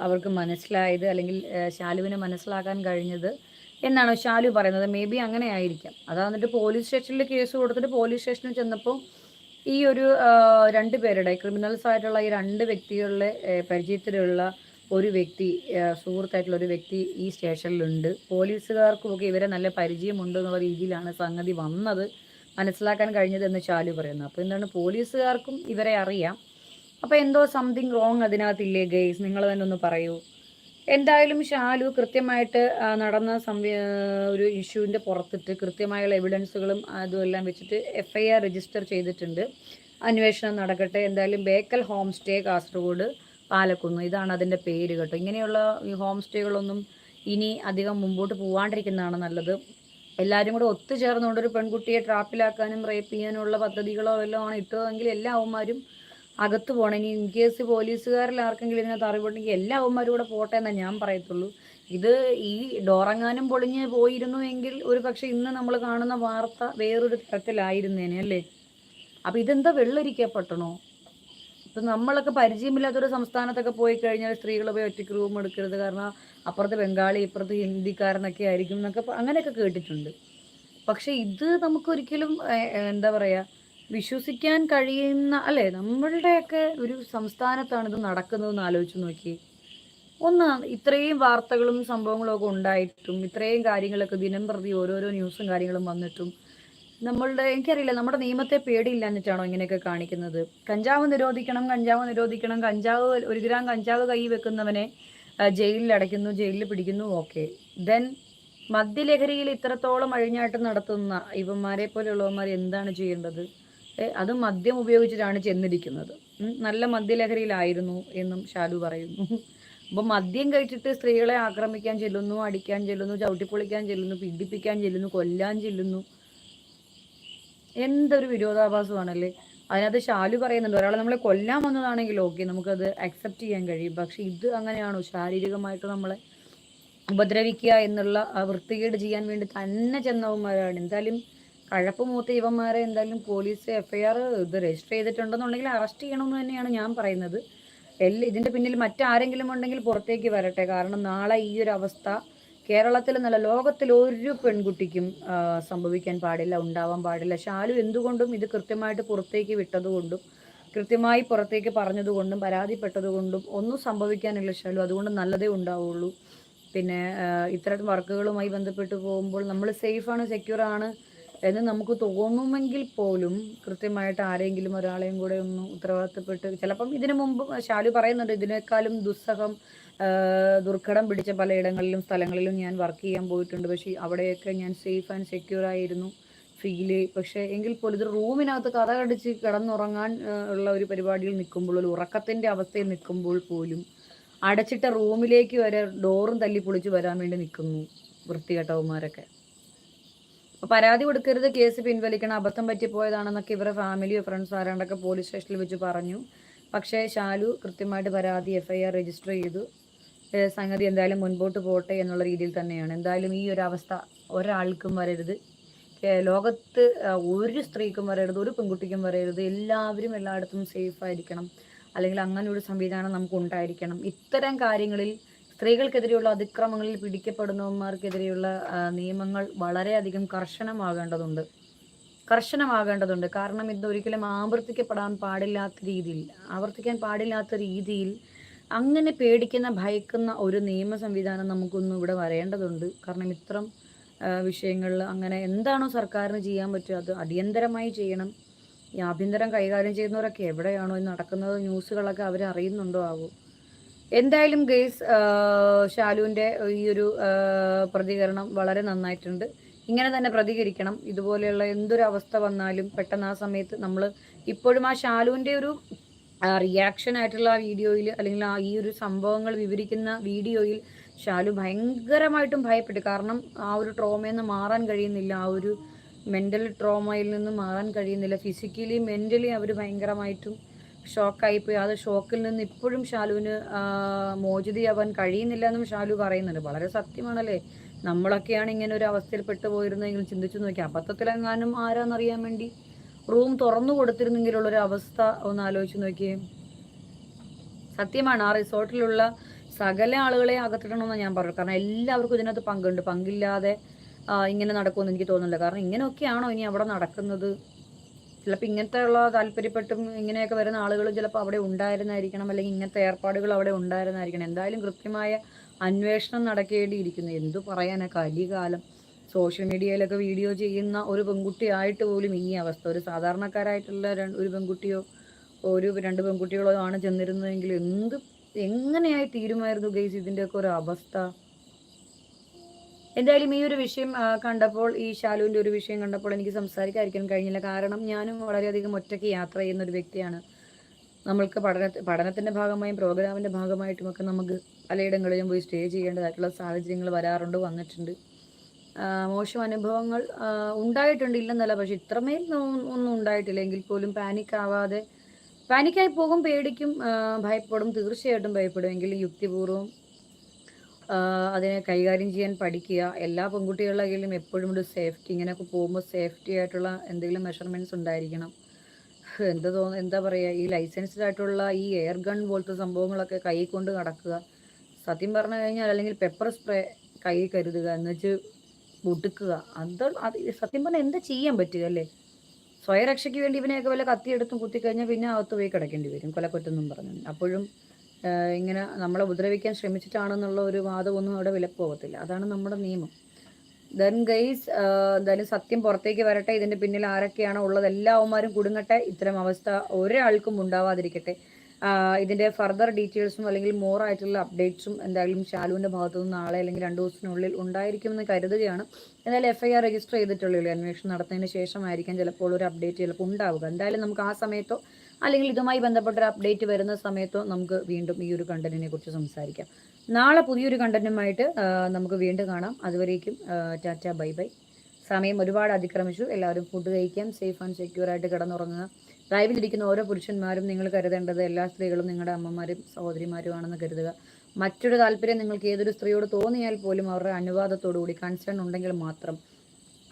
അവർക്ക് മനസ്സിലായത് അല്ലെങ്കിൽ ശാലുവിന് മനസ്സിലാക്കാൻ കഴിഞ്ഞത്. എന്നാണ് ഷാലു പറയുന്നത്? മേ ബി അങ്ങനെ ആയിരിക്കാം. അതാ എന്നിട്ട് പോലീസ് സ്റ്റേഷനിൽ കേസ് കൊടുത്തിട്ട് പോലീസ് സ്റ്റേഷനിൽ ചെന്നപ്പോൾ ഈ ഒരു രണ്ട് പേരുടെ ക്രിമിനൽസ് ആയിട്ടുള്ള ഈ രണ്ട് വ്യക്തികളുടെ പരിചയത്തിലുള്ള ഒരു വ്യക്തി സുഹൃത്തായിട്ടുള്ള ഒരു വ്യക്തി ഈ സ്റ്റേഷനിലുണ്ട് പോലീസുകാർക്കുമൊക്കെ ഇവരെ നല്ല പരിചയമുണ്ട് എന്നുള്ള രീതിയിലാണ് സംഗതി വന്നത്. മനസ്സിലാക്കാൻ കഴിഞ്ഞത് എന്ന് ചാലു പറയുന്നത് അപ്പോൾ എന്താണ്? പോലീസുകാർക്കും ഇവരെ അറിയാം. അപ്പോൾ എന്തോ സംതിങ് റോങ് അതിനകത്തില്ലേ ഗെയ്സ് നിങ്ങൾ തന്നെ ഒന്ന് പറയൂ. എന്തായാലും ഷാലു കൃത്യമായിട്ട് നടന്ന സംവി ഒരു ഇഷ്യൂവിന്റെ പുറത്തിട്ട് കൃത്യമായുള്ള എവിഡൻസുകളും അതുമെല്ലാം വെച്ചിട്ട് എഫ് ഐ ആർ രജിസ്റ്റർ ചെയ്തിട്ടുണ്ട്. അന്വേഷണം നടക്കട്ടെ. എന്തായാലും ബേക്കൽ ഹോം സ്റ്റേ കാസർഗോഡ് പാലക്കുന്ന്. ഇതാണ് അതിന്റെ പേര് കേട്ടോ. ഇങ്ങനെയുള്ള ഈ ഹോം സ്റ്റേകളൊന്നും ഇനി അധികം മുമ്പോട്ട് പോവാണ്ടിരിക്കുന്നതാണ് നല്ലത്. എല്ലാവരും കൂടെ ഒത്തുചേർന്നുകൊണ്ട് ഒരു പെൺകുട്ടിയെ ട്രാപ്പിലാക്കാനും റേപ്പ് ചെയ്യാനുള്ള പദ്ധതികളോ വല്ലതും ആണ് ഇട്ടതെങ്കിൽ എല്ലാ അവന്മാരും അകത്ത് പോകണം ഇനി ഇൻ കേസ് പോലീസുകാരിൽ ആർക്കെങ്കിലും ഇതിനകത്ത് അറിവുണ്ടെങ്കിൽ എല്ലാ അവന്മാരും കൂടെ പോട്ടെ എന്നാ ഞാൻ പറയത്തുള്ളൂ. ഇത് ഈ ഡോറങ്ങാനും പൊളിഞ്ഞ് പോയിരുന്നു എങ്കിൽ ഒരു പക്ഷെ ഇന്ന് നമ്മൾ കാണുന്ന വാർത്ത വേറൊരു തരത്തിലായിരുന്നേനെ അല്ലേ? അപ്പം ഇതെന്താ വെള്ളരിക്കപ്പെട്ടണോ? ഇപ്പം നമ്മളൊക്കെ പരിചയമില്ലാത്തൊരു സംസ്ഥാനത്തൊക്കെ പോയി കഴിഞ്ഞാൽ സ്ത്രീകൾ പോയി ഒറ്റയ്ക്ക് റൂം എടുക്കരുത്. കാരണം അപ്പുറത്ത് ബംഗാളി ഇപ്പുറത്ത് ഹിന്ദിക്കാരനൊക്കെ ആയിരിക്കും എന്നൊക്കെ അങ്ങനെയൊക്കെ കേട്ടിട്ടുണ്ട്. പക്ഷെ ഇത് നമുക്കൊരിക്കലും എന്താ പറയുക വിശ്വസിക്കാൻ കഴിയുന്ന അല്ലേ? നമ്മളുടെയൊക്കെ ഒരു സംസ്ഥാനത്താണ് ഇത് നടക്കുന്നതെന്ന് ആലോചിച്ച് നോക്കി. ഒന്ന് ഇത്രയും വാർത്തകളും സംഭവങ്ങളും ഒക്കെ ഉണ്ടായിട്ടും ഇത്രയും കാര്യങ്ങളൊക്കെ ദിനം പ്രതി ഓരോരോ ന്യൂസും കാര്യങ്ങളും വന്നിട്ടും നമ്മളുടെ എനിക്കറിയില്ല നമ്മുടെ നിയമത്തെ പേടിയില്ല എന്നിട്ടാണോ ഇങ്ങനെയൊക്കെ കാണിക്കുന്നത്? കഞ്ചാവ് നിരോധിക്കണം കഞ്ചാവ് നിരോധിക്കണം കഞ്ചാവ് ഒരു ഗ്രാം കഞ്ചാവ് കൈ വെക്കുന്നവനെ ജയിലിൽ അടയ്ക്കുന്നു ജയിലിൽ പിടിക്കുന്നു ഓക്കെ. ദെൻ മദ്യലഹരിയിൽ ഇത്രത്തോളം അഴിഞ്ഞാട്ടം നടത്തുന്ന ഇവന്മാരെ പോലെയുള്ളവന്മാർ എന്താണ് ചെയ്യേണ്ടത്? അത് മദ്യം ഉപയോഗിച്ചിട്ടാണ് ചെന്നിരിക്കുന്നത്. നല്ല മദ്യലഹരിയിലായിരുന്നു എന്നും ഷാലു പറയുന്നു. അപ്പോൾ മദ്യം കഴിച്ചിട്ട് സ്ത്രീകളെ ആക്രമിക്കാൻ ചെല്ലുന്നു അടിക്കാൻ ചെല്ലുന്നു ചവിട്ടിപ്പൊളിക്കാൻ ചെല്ലുന്നു പീഡിപ്പിക്കാൻ ചെല്ലുന്നു കൊല്ലാൻ ചെല്ലുന്നു. എന്തൊരു വിരോധാഭാസമാണല്ലേ? അതിനകത്ത് ഷാലു പറയുന്നുണ്ട് ഒരാളെ നമ്മളെ കൊല്ലാൻ വന്നതാണെങ്കിൽ ഓക്കെ നമുക്കത് അക്സെപ്റ്റ് ചെയ്യാൻ കഴിയും. പക്ഷെ ഇത് അങ്ങനെയാണോ? ശാരീരികമായിട്ട് നമ്മളെ ഉപദ്രവിക്കുക എന്നുള്ള വൃത്തികേട് ചെയ്യാൻ വേണ്ടി തന്നെ ചെന്നവന്മാരാണ്. എന്തായാലും കഴപ്പ് മൂത്ത ഇവന്മാരെ എന്തായാലും പോലീസ് എഫ്ഐആർ ഇത് രജിസ്റ്റർ ചെയ്തിട്ടുണ്ടെന്നുണ്ടെങ്കിൽ അറസ്റ്റ് ചെയ്യണമെന്ന് തന്നെയാണ് ഞാൻ പറയുന്നത്. എല്ലാ ഇതിന്റെ പിന്നിൽ മറ്റാരെങ്കിലും ഉണ്ടെങ്കിൽ പുറത്തേക്ക് വരട്ടെ. കാരണം നാളെ ഈ ഒരു അവസ്ഥ കേരളത്തിൽ നല്ല ലോകത്തിൽ ഒരു പെൺകുട്ടിക്കും സംഭവിക്കാൻ പാടില്ല ഉണ്ടാവാൻ പാടില്ല. ഷാലു എന്തുകൊണ്ടും ഇത് കൃത്യമായിട്ട് പുറത്തേക്ക് വിട്ടതുകൊണ്ടും കൃത്യമായി പുറത്തേക്ക് പറഞ്ഞതുകൊണ്ടും പരാതിപ്പെട്ടതുകൊണ്ടും ഒന്നും സംഭവിക്കാനില്ല ഷാലു അതുകൊണ്ട് നല്ലതേ ഉണ്ടാവുള്ളൂ. പിന്നെ ഇത്തരം വർക്കുകളുമായി ബന്ധപ്പെട്ട് പോകുമ്പോൾ നമ്മൾ സേഫാണ് സെക്യൂർ ആണ് എന്ന് നമുക്ക് തോന്നുമെങ്കിൽ പോലും കൃത്യമായിട്ട് ആരെങ്കിലും ഒരാളെയും കൂടെ ഒന്ന് ഉത്തരവാദിത്തപ്പെട്ട് ചിലപ്പം ഇതിനു മുമ്പ് ശാലു പറയുന്നുണ്ട് ഇതിനേക്കാളും ദുസ്സഹം ദുർഘടം പിടിച്ച പലയിടങ്ങളിലും സ്ഥലങ്ങളിലും ഞാൻ വർക്ക് ചെയ്യാൻ പോയിട്ടുണ്ട്. പക്ഷേ അവിടെയൊക്കെ ഞാൻ സേഫ് ആൻഡ് സെക്യൂർ ആയിരുന്നു ഫീൽ പക്ഷേ എങ്കിൽ പോലും ഇത് റൂമിനകത്ത് കഥ കടിച്ച് കിടന്നുറങ്ങാൻ ഉള്ള ഒരു പരിപാടിയിൽ നിൽക്കുമ്പോൾ ഒരു ഉറക്കത്തിന്റെ അവസ്ഥയിൽ നിൽക്കുമ്പോൾ പോലും അടച്ചിട്ട റൂമിലേക്ക് വരെ ഡോറും തല്ലി പൊളിച്ച് വരാൻ വേണ്ടി നിൽക്കുന്നു വൃത്തികെട്ടവന്മാരൊക്കെ. പരാതി കൊടുക്കരുത് കേസ് പിൻവലിക്കണം അബദ്ധം പറ്റിപ്പോയതാണെന്നൊക്കെ ഇവരുടെ ഫാമിലിയോ ഫ്രണ്ട്സ് ആരാണ്ടൊക്കെ പോലീസ് സ്റ്റേഷനിൽ വെച്ച് പറഞ്ഞു. പക്ഷേ ഷാലു കൃത്യമായിട്ട് പരാതി എഫ് ഐ ആർ രജിസ്റ്റർ ചെയ്തു. സംഗതി എന്തായാലും മുൻപോട്ട് പോട്ടെ എന്നുള്ള രീതിയിൽ തന്നെയാണ്. എന്തായാലും ഈ ഒരു അവസ്ഥ ഒരാൾക്കും വരരുത്. ലോകത്ത് ഒരു സ്ത്രീക്കും വരരുത് ഒരു പെൺകുട്ടിക്കും വരരുത്. എല്ലാവരും എല്ലായിടത്തും സേഫ് ആയിരിക്കണം. അല്ലെങ്കിൽ അങ്ങനെ ഒരു സംവിധാനം നമുക്ക് ഉണ്ടായിരിക്കണം. ഇത്തരം കാര്യങ്ങളിൽ സ്ത്രീകൾക്കെതിരെയുള്ള അതിക്രമങ്ങളിൽ പിടിക്കപ്പെടുന്നവന്മാർക്കെതിരെയുള്ള നിയമങ്ങൾ വളരെയധികം കർശനമാകേണ്ടതുണ്ട്. കർശനമാകേണ്ടതുണ്ട്. കാരണം ഇതൊരിക്കലും ആവർത്തിക്കപ്പെടാൻ പാടില്ലാത്ത രീതിയിൽ ആവർത്തിക്കാൻ പാടില്ലാത്ത രീതിയിൽ അങ്ങനെ പേടിക്കുന്ന ഭയക്കുന്ന ഒരു നിയമ സംവിധാനം നമുക്കൊന്നും ഇവിടെ വരേണ്ടതുണ്ട്. കാരണം ഇത്തരം വിഷയങ്ങളിൽ അങ്ങനെ എന്താണോ സർക്കാരിന് ചെയ്യാൻ പറ്റുക അത് അടിയന്തരമായി ചെയ്യണം. ഈ ആഭ്യന്തരം കൈകാര്യം ചെയ്യുന്നവരൊക്കെ എവിടെയാണോ നടക്കുന്നത് ന്യൂസുകളൊക്കെ അവർ അറിയുന്നുണ്ടോ ആവോ? എന്തായാലും ഗെയ്സ് ഷാലുവിന്റെ ഈ ഒരു പ്രതികരണം വളരെ നന്നായിട്ടുണ്ട്. ഇങ്ങനെ തന്നെ പ്രതികരിക്കണം. ഇതുപോലെയുള്ള എന്തൊരു അവസ്ഥ വന്നാലും പെട്ടെന്ന് ആ സമയത്ത് നമ്മൾ ഇപ്പോഴും ആ ഷാലുവിന്റെ ഒരു റിയാക്ഷൻ ആയിട്ടുള്ള ആ വീഡിയോയിൽ അല്ലെങ്കിൽ ആ ഈ ഒരു സംഭവങ്ങൾ വിവരിക്കുന്ന വീഡിയോയിൽ ഷാലു ഭയങ്കരമായിട്ടും ഭയപ്പെട്ടു. കാരണം ആ ഒരു ട്രോമയിൽ നിന്ന് മാറാൻ കഴിയുന്നില്ല. ആ ഒരു മെന്റൽ ട്രോമയിൽ നിന്ന് മാറാൻ കഴിയുന്നില്ല. ഫിസിക്കലി മെന്റലി അവർ ഭയങ്കരമായിട്ടും ഷോക്കായിപ്പോയി. അത് ഷോക്കിൽ നിന്ന് ഇപ്പോഴും ഷാലുവിന് മോചിതയാവാൻ കഴിയുന്നില്ല എന്നും ഷാലു പറയുന്നുണ്ട്. വളരെ സത്യമാണല്ലേ? നമ്മളൊക്കെയാണ് ഇങ്ങനെ ഒരു അവസ്ഥയിൽ പെട്ടു പോയിരുന്നെങ്കിൽ ചിന്തിച്ചു നോക്കി. അബദ്ധത്തിലെങ്ങാനും ആരാന്നറിയാൻ വേണ്ടി? റൂം തുറന്നു കൊടുത്തിരുന്നെങ്കിലുള്ളൊരു അവസ്ഥ ഒന്ന് ആലോചിച്ച് നോക്കിയേ. സത്യമാണ് ആ റിസോർട്ടിലുള്ള സകല ആളുകളെ അകത്തിടണമെന്ന് ഞാൻ പറഞ്ഞു കാരണം എല്ലാവർക്കും ഇതിനകത്ത് പങ്കുണ്ട്. പങ്കില്ലാതെ ഇങ്ങനെ നടക്കുമെന്ന് എനിക്ക് തോന്നുന്നില്ല. കാരണം ഇങ്ങനെയൊക്കെയാണോ ഇനി അവിടെ നടക്കുന്നത്? ചിലപ്പോൾ ഇങ്ങനത്തെ ഉള്ള താല്പര്യപ്പെട്ടും ഇങ്ങനെയൊക്കെ വരുന്ന ആളുകളും ചിലപ്പോൾ അവിടെ ഉണ്ടായിരുന്നായിരിക്കണം അല്ലെങ്കിൽ ഇങ്ങനത്തെ ഏർപ്പാടുകൾ അവിടെ ഉണ്ടായിരുന്നായിരിക്കണം. എന്തായാലും കൃത്യമായ അന്വേഷണം നടക്കേണ്ടിയിരിക്കുന്നു. എന്തു പറയാനാ? കലികാലം. സോഷ്യൽ മീഡിയയിലൊക്കെ വീഡിയോ ചെയ്യുന്ന ഒരു പെൺകുട്ടിയായിട്ട് പോലും ഈ അവസ്ഥ. ഒരു സാധാരണക്കാരായിട്ടുള്ള ഒരു പെൺകുട്ടിയോ ഒരു രണ്ട് പെൺകുട്ടികളോ ആണ് ചെന്നിരുന്നതെങ്കിൽ എന്ത് എങ്ങനെയായി തീരുമായിരുന്നു ഗൈസ് ഇതിന്റെയൊക്കെ ഒരു അവസ്ഥ? എന്തായാലും ഈ ഒരു വിഷയം കണ്ടപ്പോൾ ഈ ശാലുവിന്റെ ഒരു വിഷയം കണ്ടപ്പോൾ എനിക്ക് സംസാരിക്കാതിരിക്കാൻ കഴിഞ്ഞില്ല. കാരണം ഞാനും വളരെയധികം ഒറ്റയ്ക്ക് യാത്ര ചെയ്യുന്ന ഒരു വ്യക്തിയാണ്. നമ്മൾക്ക് പഠന പഠനത്തിന്റെ ഭാഗമായും പ്രോഗ്രാമിന്റെ ഭാഗമായിട്ടുമൊക്കെ നമുക്ക് പലയിടങ്ങളിലും പോയി സ്റ്റേ ചെയ്യേണ്ടതായിട്ടുള്ള സാഹചര്യങ്ങൾ വരാറുണ്ട് വന്നിട്ടുണ്ട്. മോശം അനുഭവങ്ങൾ ഉണ്ടായിട്ടുണ്ട് ഇല്ലെന്നല്ല പക്ഷെ ഇത്രമേൽ ഒന്നും ഉണ്ടായിട്ടില്ല എങ്കിൽ പോലും പാനിക് ആവാതെ പാനിക്കായി പോകും പേടിക്കും ഭയപ്പെടും തീർച്ചയായിട്ടും ഭയപ്പെടും. എങ്കിൽ യുക്തിപൂർവം അതിനെ കൈകാര്യം ചെയ്യാൻ പഠിക്കുക. എല്ലാ പെൺകുട്ടികളുടെ കയ്യിലും എപ്പോഴും ഒരു സേഫ്റ്റി ഇങ്ങനെയൊക്കെ പോകുമ്പോൾ സേഫ്റ്റി ആയിട്ടുള്ള എന്തെങ്കിലും മെഷർമെന്റ്സ് ഉണ്ടായിരിക്കണം. എന്താ തോന്നുന്നു എന്താ പറയുക ഈ ലൈസൻസ്ഡ് ആയിട്ടുള്ള ഈ എയർ ഗൺ പോലത്തെ സംഭവങ്ങളൊക്കെ കൈ കൊണ്ട് നടക്കുക. സത്യം പറഞ്ഞു കഴിഞ്ഞാൽ അല്ലെങ്കിൽ പെപ്പർ സ്പ്രേ കൈ കരുതുക എന്നുവെച്ച് ഒടുക്കുക അത് അത് സത്യം പറഞ്ഞാൽ എന്താ ചെയ്യാൻ പറ്റുക അല്ലേ? സ്വയരക്ഷയ്ക്ക് വേണ്ടി ഇവനെയൊക്കെ വല്ല കത്തിയെടുത്തും കുത്തിക്കഴിഞ്ഞാൽ പിന്നെ അകത്ത് പോയി കിടക്കേണ്ടി വരും കൊലക്കൊറ്റെന്നും പറഞ്ഞു. അപ്പോഴും ഇങ്ങനെ നമ്മളെ ഉപദ്രവിക്കാൻ ശ്രമിച്ചിട്ടാണെന്നുള്ള ഒരു വാദമൊന്നും അവിടെ വിലപ്പോകത്തില്ല. അതാണ് നമ്മുടെ നിയമം. ദൻ ഗൈസ് എന്തായാലും സത്യം പുറത്തേക്ക് വരട്ടെ. ഇതിന്റെ പിന്നിൽ ആരൊക്കെയാണോ ഉള്ളത് എല്ലാവന്മാരും കുടുങ്ങട്ടെ. ഇത്തരം അവസ്ഥ ഒരാൾക്കും ഉണ്ടാവാതിരിക്കട്ടെ. ഇതിന്റെ ഫർദർ ഡീറ്റെയിൽസും അല്ലെങ്കിൽ മോർ ആയിട്ടുള്ള അപ്ഡേറ്റ്സും എന്തായാലും ഷാലുവിന്റെ ഭാഗത്തു നിന്ന് നാളെ അല്ലെങ്കിൽ രണ്ട് ദിവസത്തിനുള്ളിൽ ഉണ്ടായിരിക്കുമെന്ന് കരുതുകയാണ്. എന്തായാലും എഫ് ഐ ആർ രജിസ്റ്റർ ചെയ്തിട്ടുള്ളൂ. അന്വേഷണം നടത്തിയതിന് ശേഷമായിരിക്കാം ചിലപ്പോൾ ഒരു അപ്ഡേറ്റ് ചിലപ്പോൾ ഉണ്ടാവുക. എന്തായാലും നമുക്ക് ആ സമയത്തോ അല്ലെങ്കിൽ ഇതുമായി ബന്ധപ്പെട്ട ഒരു അപ്ഡേറ്റ് വരുന്ന സമയത്തോ നമുക്ക് വീണ്ടും ഈ ഒരു കണ്ടന്റിനെ കുറിച്ച് സംസാരിക്കാം. നാളെ പുതിയൊരു കണ്ടന്റുമായിട്ട് നമുക്ക് വീണ്ടും കാണാം. അതുവരേക്കും ടാറ്റ ബൈ ബൈ. സമയം ഒരുപാട് അതിക്രമിച്ചു. എല്ലാവരും ഫുഡ് കഴിക്കാം. സേഫ് ആൻഡ് സെക്യൂർ ആയിട്ട് കിടന്നുറങ്ങുക. ലൈവിലിരിക്കുന്ന ഓരോ പുരുഷന്മാരും നിങ്ങൾ കരുതേണ്ടത് എല്ലാ സ്ത്രീകളും നിങ്ങളുടെ അമ്മമാരും സഹോദരിമാരുമാണെന്ന് കരുതുക. മറ്റൊരു താല്പര്യം നിങ്ങൾക്ക് ഏതൊരു സ്ത്രീയോട് തോന്നിയാൽ പോലും അവരുടെ അനുവാദത്തോടു കൂടി കൺസേൺ ഉണ്ടെങ്കിൽ മാത്രം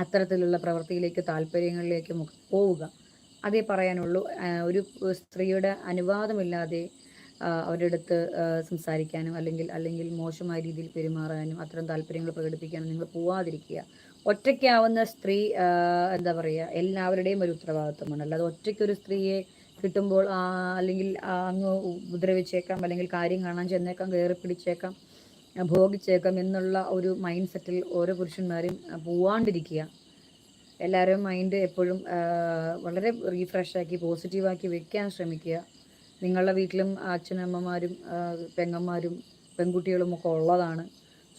അത്തരത്തിലുള്ള പ്രവൃത്തിയിലേക്ക് താല്പര്യങ്ങളിലേക്ക് പോവുക. അതേ പറയാനുള്ളൂ. ഒരു സ്ത്രീയുടെ അനുവാദമില്ലാതെ അവരുടെ അടുത്ത് സംസാരിക്കാനും അല്ലെങ്കിൽ അല്ലെങ്കിൽ മോശമായ രീതിയിൽ പെരുമാറാനും അത്തരം താല്പര്യങ്ങൾ പ്രകടിപ്പിക്കാനും നിങ്ങൾ പോവാതിരിക്കുക. ഒറ്റയ്ക്കാവുന്ന സ്ത്രീ എന്താ പറയുക എല്ലാവരുടെയും ഒരു ഉത്തരവാദിത്വമാണ്. അല്ലാതെ ഒറ്റയ്ക്കൊരു സ്ത്രീയെ കിട്ടുമ്പോൾ അല്ലെങ്കിൽ അങ്ങ് ഉപദ്രവിച്ചേക്കാം അല്ലെങ്കിൽ കാര്യം കാണാൻ ചെന്നേക്കാം കയറി പിടിച്ചേക്കാം ഭോഗിച്ചേക്കാം എന്നുള്ള ഒരു മൈൻഡ് സെറ്റിൽ ഓരോ പുരുഷന്മാരും പോവാണ്ടിരിക്കുക. എല്ലാവരും മൈൻഡ് എപ്പോഴും വളരെ റീഫ്രഷാക്കി പോസിറ്റീവാക്കി വെക്കാൻ ശ്രമിക്കുക. നിങ്ങളുടെ വീട്ടിലും അച്ഛനമ്മമാരും പെങ്ങന്മാരും പെൺകുട്ടികളും ഒക്കെ ഉള്ളതാണ്.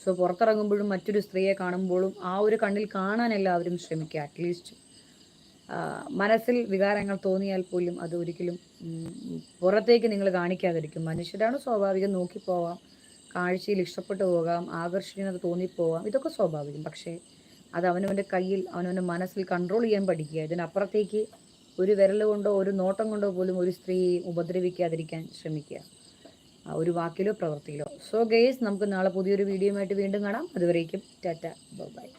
സോ പുറത്തിറങ്ങുമ്പോഴും മറ്റൊരു സ്ത്രീയെ കാണുമ്പോഴും ആ ഒരു കണ്ണിൽ കാണാൻ എല്ലാവരും ശ്രമിക്കുക അറ്റ്ലീസ്റ്റ് മനസ്സിൽ വികാരങ്ങൾ തോന്നിയാൽ പോലും അത് ഒരിക്കലും പുറത്തേക്ക് നിങ്ങൾ കാണിക്കാതിരിക്കും. മനുഷ്യരാണ് സ്വാഭാവികം നോക്കിപ്പോവാം. കാഴ്ചയിൽ ഇഷ്ടപ്പെട്ടു പോകാം ആകർഷിക്കുന്നത് തോന്നിപ്പോവാം. ഇതൊക്കെ സ്വാഭാവികം. പക്ഷേ അത് അവനവന്റെ കയ്യിൽ അവനവന്റെ മനസ്സിൽ കൺട്രോൾ ചെയ്യാൻ പഠിക്കുക. ഇതിനപ്പുറത്തേക്ക് ഒരു വിരൽ കൊണ്ടോ ഒരു നോട്ടം കൊണ്ടോ പോലും ഒരു സ്ത്രീയെ ഉപദ്രവിക്കാതിരിക്കാൻ ശ്രമിക്കുക. ഒരു വാക്കിലോ പ്രവൃത്തിയിലോ. സോ ഗേസ് നമുക്ക് നാളെ പുതിയൊരു വീഡിയോയുമായിട്ട് വീണ്ടും കാണാം. അതുവരേക്കും ടാറ്റ. ബൈ